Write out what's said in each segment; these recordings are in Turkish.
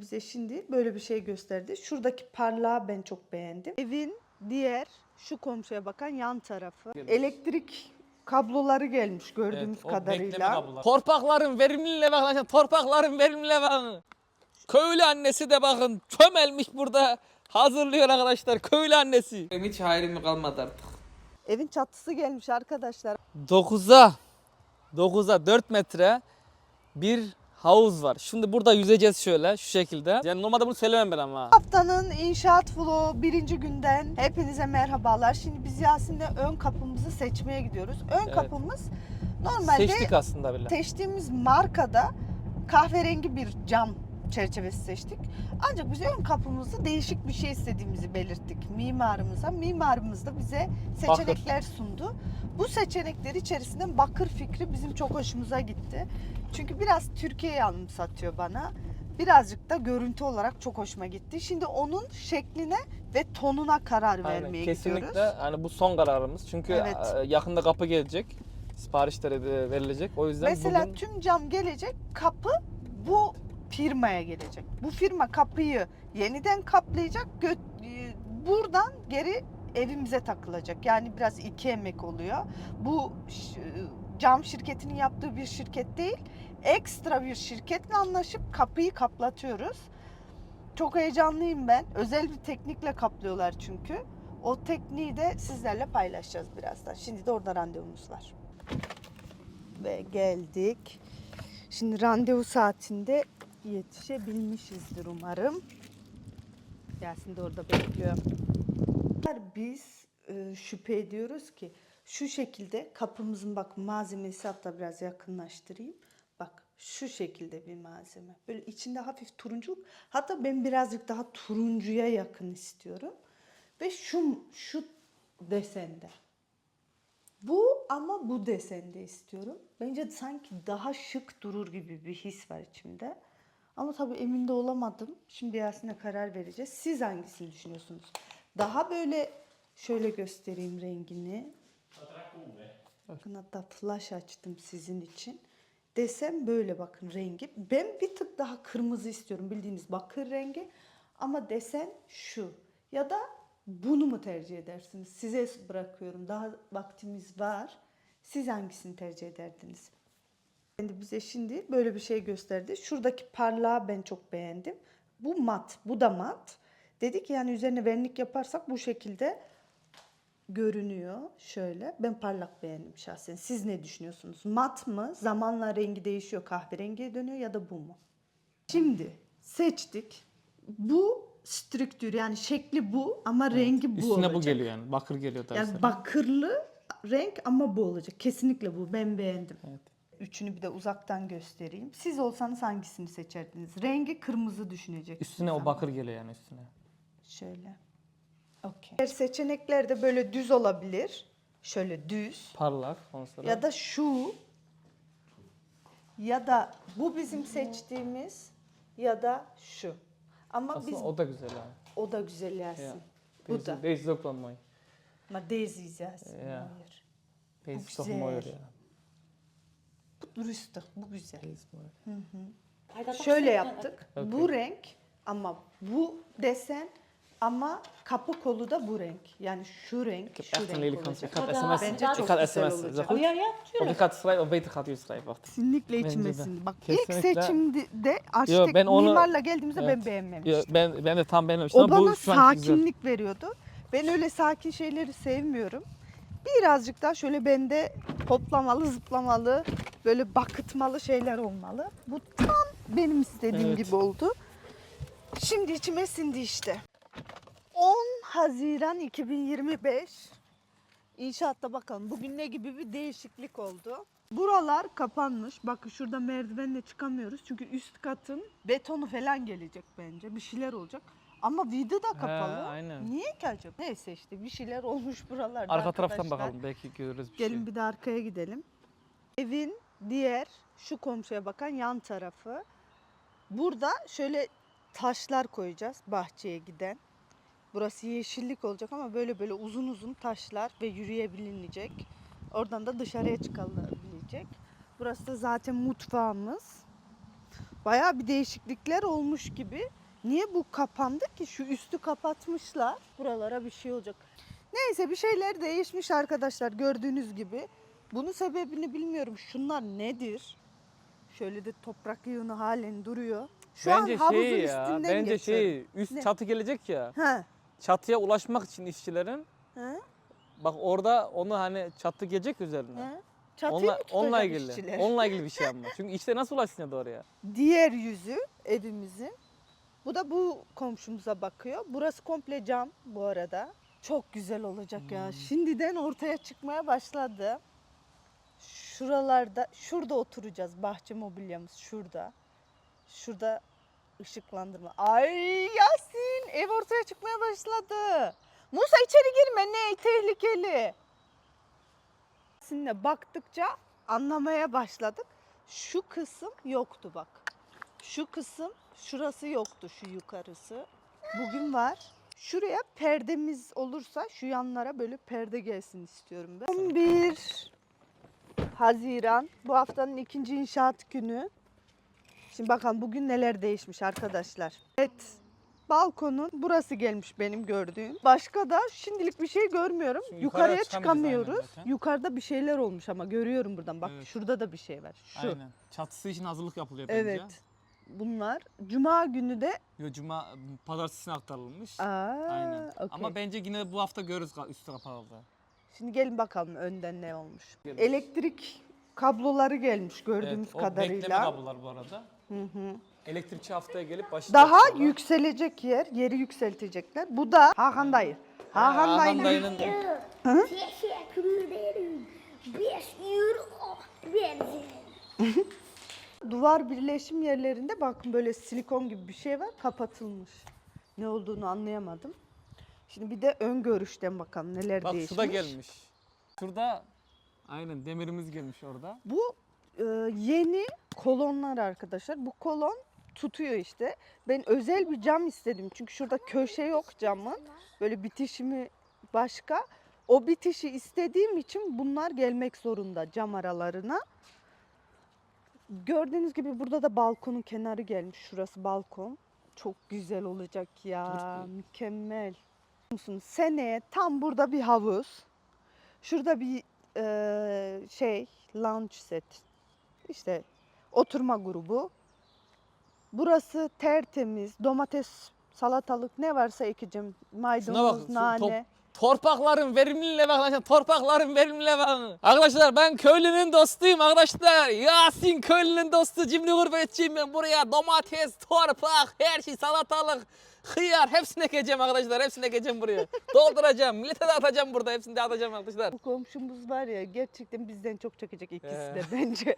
Bize şimdi böyle bir şey gösterdi. Şuradaki parlağı ben çok beğendim. Evin diğer şu komşuya bakan yan tarafı. Elektrik kabloları gelmiş gördüğümüz kadarıyla. Torpakların verimliliğine bakın. arkadaşlar, Torpakların verimliliğine bakın. Köylü annesi de bakın çömelmiş burada. Hazırlıyor arkadaşlar köylü annesi. Benim hiç hayrım kalmadı artık. Evin çatısı gelmiş arkadaşlar. 9'a 9'a 4 metre bir havuz var. Şimdi burada yüzeceğiz şöyle şu şekilde. Yani normalde bunu söylemem ben ama. Haftanın inşaat vlogu birinci günden hepinize merhabalar. Şimdi biz Yasin'le ön kapımızı seçmeye gidiyoruz. Ön Evet. kapımız normalde Seçtik aslında bile. seçtiğimiz markada kahverengi bir cam çerçevesi seçtik. Ancak biz ön kapımızda değişik bir şey istediğimizi belirttik mimarımıza. Mimarımız da bize seçenekler sundu. Bu seçenekler içerisinde bakır fikri bizim çok hoşumuza gitti. Çünkü biraz Türkiye'yi anımsatıyor bana. Birazcık da görüntü olarak çok hoşuma gitti. Şimdi onun şekline ve tonuna karar Aynen, vermeye kesinlikle gidiyoruz. hani bu son kararımız. Çünkü Evet. e, yakında kapı gelecek. Siparişleri de verilecek. O yüzden Mesela bugün tüm cam gelecek, kapı bu firmaya gelecek. Bu firma kapıyı yeniden kaplayacak, e, buradan geri evimize takılacak. Yani biraz iki emek oluyor. Bu ş- cam şirketinin yaptığı bir şirket değil, ekstra bir şirketle anlaşıp kapıyı kaplatıyoruz. Çok heyecanlıyım ben. Özel bir teknikle kaplıyorlar çünkü. O tekniği de sizlerle paylaşacağız birazdan. Şimdi de orada randevumuz var ve geldik. Şimdi randevu saatinde yetişebilmişizdir umarım. Yasin de orada bekliyor. Biz e, şüphe ediyoruz ki şu şekilde kapımızın bak malzemesi hatta biraz yakınlaştırayım. Bak şu şekilde bir malzeme. Böyle içinde hafif turunculuk. Hatta ben birazcık daha turuncuya yakın istiyorum. Ve şu şu desende. Bu ama bu desende istiyorum. Bence sanki daha şık durur gibi bir his var içimde. Ama tabii emin de olamadım. Şimdi Yasin'e karar vereceğiz. Siz hangisini düşünüyorsunuz? Daha böyle şöyle göstereyim rengini. Bakın hatta flash açtım sizin için. Desem böyle bakın rengi. Ben bir tık daha kırmızı istiyorum. Bildiğiniz bakır rengi. Ama desen şu. Ya da bunu mu tercih edersiniz? Size bırakıyorum. Daha vaktimiz var. Siz hangisini tercih ederdiniz? Şimdi bize şimdi böyle bir şey gösterdi. Şuradaki parlağı ben çok beğendim. Bu mat, bu da mat. Dedi ki yani üzerine vernik yaparsak bu şekilde görünüyor. Şöyle. Ben parlak beğendim şahsen. Siz ne düşünüyorsunuz? Mat mı? Zamanla rengi değişiyor. Kahverengiye dönüyor ya da bu mu? Şimdi seçtik. Bu strüktür yani şekli bu ama rengi bu üstüne olacak. bu geliyor yani. Bakır geliyor daha Yani bakırlı renk ama bu olacak. Kesinlikle bu. Ben beğendim. Evet. Üçünü bir de uzaktan göstereyim. Siz olsanız hangisini seçerdiniz? Rengi kırmızı düşüneceksiniz. Üstüne o ama. bakır geliyor yani üstüne. Şöyle. Okey. Diğer seçenekler de böyle düz olabilir. Şöyle düz. Parlak ondan sonra. Ya da şu. Ya da bu bizim seçtiğimiz. Ya da şu. Ama Aslında biz o da güzel yani. o da güzel Yasin. Ja. Bu da. wel mooi. Ama deze is Yasin. Ja. Hayır. Deze Bu ya. Bu güzel. İs mooi. Şöyle yaptık. Okey. Bu renk ama bu desen ama kapı kolu da bu renk. Yani şu renk, şu renk olacak. abi. sms'en. Bence çok güzel dat olacak. goed? Oh ja, ja, Of tuurlijk. ik ga het schrijven of beter gaat u het schrijven. Wacht. Kesinlikle içmesin. Bak Kesinlikle. ilk seçimde arşitekt ben onu- mimarla geldiğimizde ben Evet. beğenmemiştim. Yo, ben ben de tam beğenmemiştim O bana bu şu an güzel. sakinlik veriyordu. Ben öyle sakin şeyleri sevmiyorum. Birazcık daha şöyle bende hoplamalı, zıplamalı, böyle bakıtmalı şeyler olmalı. Bu tam benim istediğim Evet. gibi oldu. Şimdi içime sindi işte. 10 Haziran 2025. İnşaatta bakalım bugün ne gibi bir değişiklik oldu. Buralar kapanmış. Bakın şurada merdivenle çıkamıyoruz. Çünkü üst katın betonu falan gelecek bence. Bir şeyler olacak. Ama vida da kapalı. aynen. Niye ki acaba? Neyse işte bir şeyler olmuş buralarda Arka taraftan arkadaşlar. bakalım belki görürüz bir şey. Gelin bir de arkaya gidelim. Evin diğer şu komşuya bakan yan tarafı. Burada şöyle taşlar koyacağız bahçeye giden. Burası yeşillik olacak ama böyle böyle uzun uzun taşlar ve yürüyebilinecek. Oradan da dışarıya çıkılabilecek. Burası da zaten mutfağımız. Bayağı bir değişiklikler olmuş gibi. Niye bu kapandı ki? Şu üstü kapatmışlar. Buralara bir şey olacak. Neyse bir şeyler değişmiş arkadaşlar gördüğünüz gibi. Bunun sebebini bilmiyorum. Şunlar nedir? Şöyle de toprak yığını halen duruyor. Şu bence an havuzun şey ya. üstünden Bence geçiyorum. şey üst Ne? çatı gelecek ya. He. Çatıya ulaşmak için işçilerin He. bak orada onu hani çatı gelecek üzerine. He. Çatıyı Onunla, mı onunla ilgili. işçiler? Onunla ilgili bir şey ama. Çünkü işte nasıl ulaşsın ya da oraya? Diğer yüzü evimizin. Bu da bu komşumuza bakıyor. Burası komple cam bu arada. Çok güzel olacak ya. Hmm. Şimdiden ortaya çıkmaya başladı. Şuralarda, şurada oturacağız. Bahçe mobilyamız şurada. Şurada ışıklandırma. Ay Yasin ev ortaya çıkmaya başladı. Musa içeri girme ne tehlikeli. Yasin'le baktıkça anlamaya başladık. Şu kısım yoktu bak. Şu kısım şurası yoktu şu yukarısı. Bugün var. Şuraya perdemiz olursa şu yanlara böyle perde gelsin istiyorum ben. 11 Haziran bu haftanın ikinci inşaat günü. Şimdi bakalım bugün neler değişmiş arkadaşlar. Evet balkonun burası gelmiş benim gördüğüm. Başka da şimdilik bir şey görmüyorum. Şimdi yukarıya Yukarıya çıkamıyoruz. aynen zaten. Yukarıda bir şeyler olmuş ama görüyorum buradan. Bak Evet. şurada da bir şey var. Şu. Aynen. Çatısı için hazırlık yapılıyor bence. Evet. Bunlar cuma günü de Yo, cuma pazartesine aktarılmış. aa, Aynen. okey. Ama bence yine bu hafta görürüz ka- üstü kapalı. Şimdi gelin bakalım önden ne olmuş. Gelmiş. Elektrik kabloları gelmiş gördüğümüz Evet, o bekleme kadarıyla. kablolar bu arada. Hı hı. Elektrikçi haftaya gelip başlayacak. Daha inşallah. yükselecek yer, yeri yükseltecekler. Bu da Hakan dayı. Hakan Hakan dayının dayının Teşekkür ederim. 5 euro verdim. duvar birleşim yerlerinde bakın böyle silikon gibi bir şey var kapatılmış. Ne olduğunu anlayamadım. Şimdi bir de ön görüşten bakalım neler Bak değişmiş. şurada gelmiş. Şurada aynen demirimiz gelmiş orada. Bu e, yeni kolonlar arkadaşlar. Bu kolon tutuyor işte. Ben özel bir cam istedim. Çünkü şurada köşe yok camın. Böyle bitişimi başka. O bitişi istediğim için bunlar gelmek zorunda cam aralarına. Gördüğünüz gibi burada da balkonun kenarı gelmiş. Şurası balkon. Çok güzel olacak ya. Mükemmel. Musun? Seneye tam burada bir havuz. Şurada bir eee, şey lounge set. İşte oturma grubu. Burası tertemiz. Domates, salatalık ne varsa ekeceğim. Maydanoz, nane. top- torpakların verimliliğine bakın arkadaşlar. Torpakların verimliliğine bakın. Arkadaşlar ben köylünün dostuyum arkadaşlar. Yasin köylünün dostu. Cimri gurbetçiyim ben buraya. Domates, torpak, her şey salatalık, hıyar hepsini ekeceğim arkadaşlar. Hepsini ekeceğim buraya. Dolduracağım. Millete dağıtacağım burada. Hepsini dağıtacağım arkadaşlar. Bu komşumuz var ya gerçekten bizden çok çekecek ikisi de bence.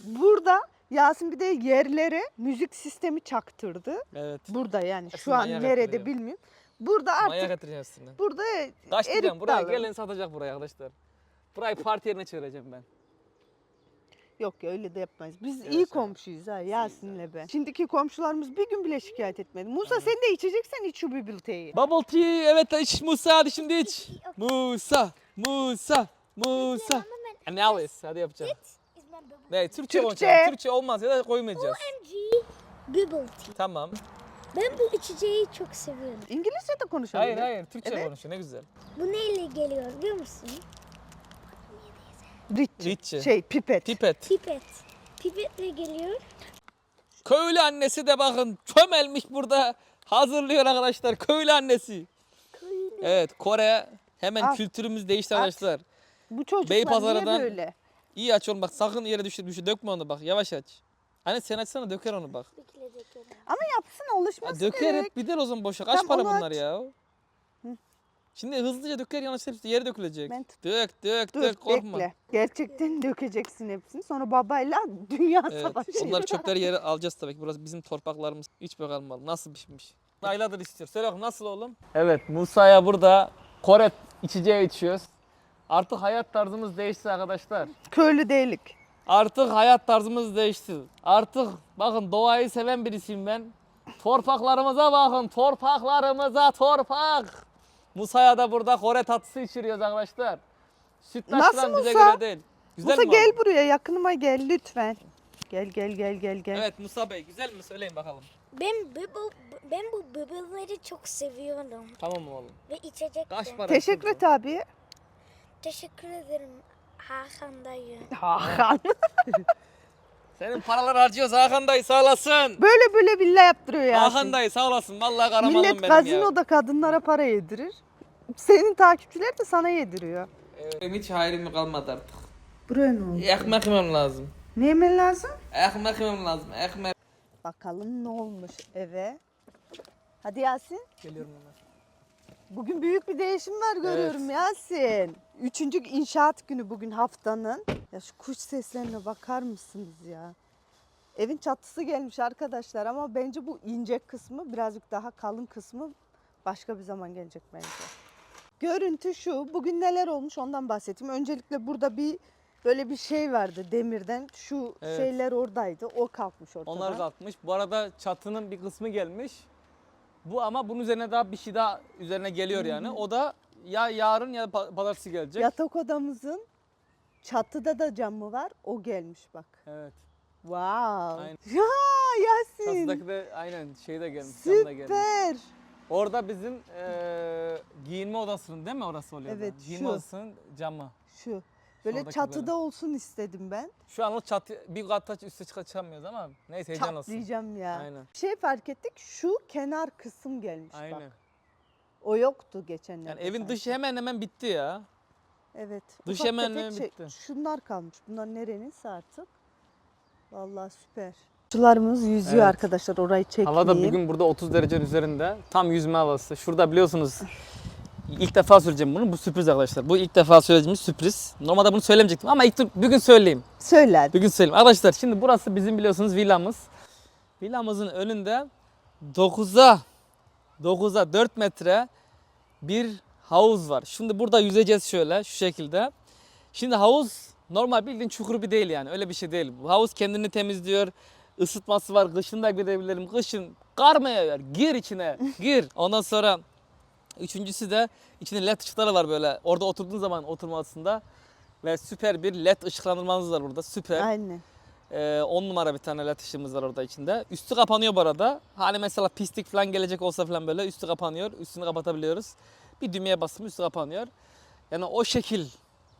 Burada Yasin bir de yerlere müzik sistemi çaktırdı. Evet. Burada yani Aslında şu an manyak nerede bilmiyorum. Burada artık Manyak getireceğim sizinle. burada Kaç diyeceğim erik buraya dalı. gelin satacak buraya arkadaşlar. Burayı parti yerine çevireceğim ben. Yok ya öyle de yapmayız. Biz Evet, iyi sen- komşuyuz ha Yasin'le ben. Şimdiki komşularımız bir gün bile şikayet etmedi. Musa sen de içeceksen iç şu bubble tea'yi. Bubble tea evet iç Musa hadi şimdi iç. Musa, Musa, Musa. Analysis hadi yapacağım. Is my bubble Ne Türkçe, Türkçe. olacak. Türkçe olmaz ya da koymayacağız. OMG Bubble tea. Tamam. Ben bu içeceği çok seviyorum. İngilizce de konuşalım. Hayır hayır Türkçe Evet. konuşuyor ne güzel. Bu neyle geliyor biliyor musun? Ritçi. Ritçi. Şey pipet. Pipet. Pipet. Pipetle geliyor. Köylü annesi de bakın çömelmiş burada hazırlıyor arkadaşlar köylü annesi. Evet Kore hemen Al. kültürümüz değişti At. arkadaşlar. Bu çocuklar Beypazarı'dan- niye böyle? İyi aç oğlum bak sakın yere düşür düşür dökme onu bak yavaş aç. Hani sen açsana döker onu bak. Bekleyecek Ama yapsın Ya alışması döker gerek. hep gider o zaman boşa. Kaç Tamam, para onu bunlar aç. ya? Şimdi hızlıca döker yanlış hepsi yere dökülecek. Ben tut- Dök dök Dur dök korkma. bekle. Gerçekten dökeceksin hepsini. Sonra babayla dünya Evet, savaşı. onları çöpleri yere alacağız tabii ki. Burası bizim torpaklarımız. İç bakalım oğlum nasıl pişmiş. Aylardır istiyor. Söyle bakalım nasıl oğlum? Evet Musa'ya burada Kore içeceği içiyoruz. Artık hayat tarzımız değişti arkadaşlar. Köylü değilik. Artık hayat tarzımız değişti. Artık bakın doğayı seven birisiyim ben. Torpaklarımıza bakın. Torpaklarımıza torpak. Musa'ya da burada Kore tatlısı içiriyoruz arkadaşlar. Sütlaçtan Nasıl bize Musa? göre değil. Güzel Musa mi gel abi? buraya yakınıma gel lütfen. Gel gel gel gel gel. Evet Musa Bey güzel mi söyleyin bakalım. Ben bu ben bu bubble'ları çok seviyorum Tamam oğlum. ve içecek Kaç de. para? Teşekkür et abi. Teşekkür ederim Hakan dayı. Hakan. Senin paralar harcıyoruz Hakan dayı sağ olasın. böyle böyle villa yaptırıyor ya. Hakan dayı sağ olasın. Vallahi karamanım Millet benim ya. gazinoda kadınlara para yedirir. Senin takipçiler de sana yediriyor. Benim hiç hayrım kalmadı artık. Buraya ne oldu? Ekmek yemem lazım. Ne yemen lazım? Ekmek yemem lazım. Ekmek. Bakalım ne olmuş eve. Hadi Yasin. Geliyorum hemen. Bugün büyük bir değişim var görüyorum Yasin. Üçüncü inşaat günü bugün haftanın. Ya şu kuş seslerine bakar mısınız ya? Evin çatısı gelmiş arkadaşlar ama bence bu ince kısmı birazcık daha kalın kısmı başka bir zaman gelecek bence. Görüntü şu. Bugün neler olmuş ondan bahsedeyim. Öncelikle burada bir böyle bir şey vardı demirden. Şu Evet. şeyler oradaydı. O kalkmış ortadan. Onlar kalkmış. Bu arada çatının bir kısmı gelmiş. Bu ama bunun üzerine daha bir şey daha üzerine geliyor yani. O da ya yarın ya pa- pazartesi gelecek. Yatak odamızın çatıda da camı var. O gelmiş bak. Evet. Wow. Aynen. Ya Yasin. Çatıdaki de aynen şey de gelmiş. da gelmiş. Süper. Orada bizim eee giyinme odasının değil mi orası oluyor? Evet, Giyinme şu. odasının camı. Şu. Böyle çatıda böyle. olsun istedim ben. Şu anlık çatı bir katta üste çıka- çıkamıyoruz ama neyse heyecan olsun. Çatlayacağım ya. Aynen. Şey fark ettik. Şu kenar kısım gelmiş Aynen. bak. O yoktu geçenlerde. Yani evin sanki. dışı hemen hemen bitti ya. Evet. Dış ufak hemen tefek hemen şey- bitti. Şunlar kalmış. Bunlar nereniyse artık. Vallahi süper. Sularımız yüzüyor Evet. arkadaşlar. Orayı çekmeyeyim. Hava da bugün burada 30 derecenin üzerinde. Tam yüzme havası. Şurada biliyorsunuz ilk defa söyleyeceğim bunu. Bu sürpriz arkadaşlar. Bu ilk defa söyleyeceğimiz sürpriz. Normalde bunu söylemeyecektim ama ilk bugün söyleyeyim. Söyle hadi. Bugün söyleyeyim. Arkadaşlar şimdi burası bizim biliyorsunuz villamız. Villamızın önünde 9'a 9'a 4 metre bir havuz var. Şimdi burada yüzeceğiz şöyle şu şekilde. Şimdi havuz normal bildiğin çukur bir değil yani öyle bir şey değil. Bu havuz kendini temizliyor. Isıtması var. Kışın da girebilirim. Kışın kar mı yağıyor? Gir içine. Gir. Ondan sonra üçüncüsü de içinde led ışıkları var böyle. Orada oturduğun zaman oturmasında ve süper bir led ışıklandırmanız var burada. Süper. Aynen. 10 numara bir tane led ışığımız var orada içinde. Üstü kapanıyor bu arada. Hani mesela pislik falan gelecek olsa falan böyle üstü kapanıyor. Üstünü kapatabiliyoruz. Bir düğmeye basım üstü kapanıyor. Yani o şekil,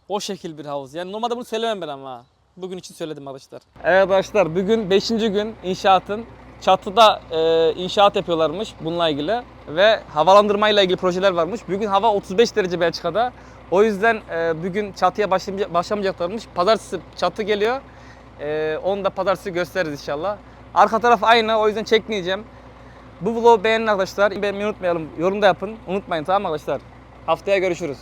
o şekil bir havuz. Yani normalde bunu söylemem ben ama. Bugün için söyledim arkadaşlar. Evet arkadaşlar bugün 5. gün inşaatın. Çatıda e, inşaat yapıyorlarmış bununla ilgili. Ve havalandırmayla ilgili projeler varmış. Bugün hava 35 derece Belçika'da. O yüzden e, bugün çatıya başlamay- başlamayacaklarmış. Pazartesi çatı geliyor. Ee, onu da pazartesi gösteririz inşallah. Arka taraf aynı o yüzden çekmeyeceğim. Bu vlogu beğenin arkadaşlar. Beğenmeyi unutmayalım. Yorum da yapın. Unutmayın tamam mı arkadaşlar? Haftaya görüşürüz.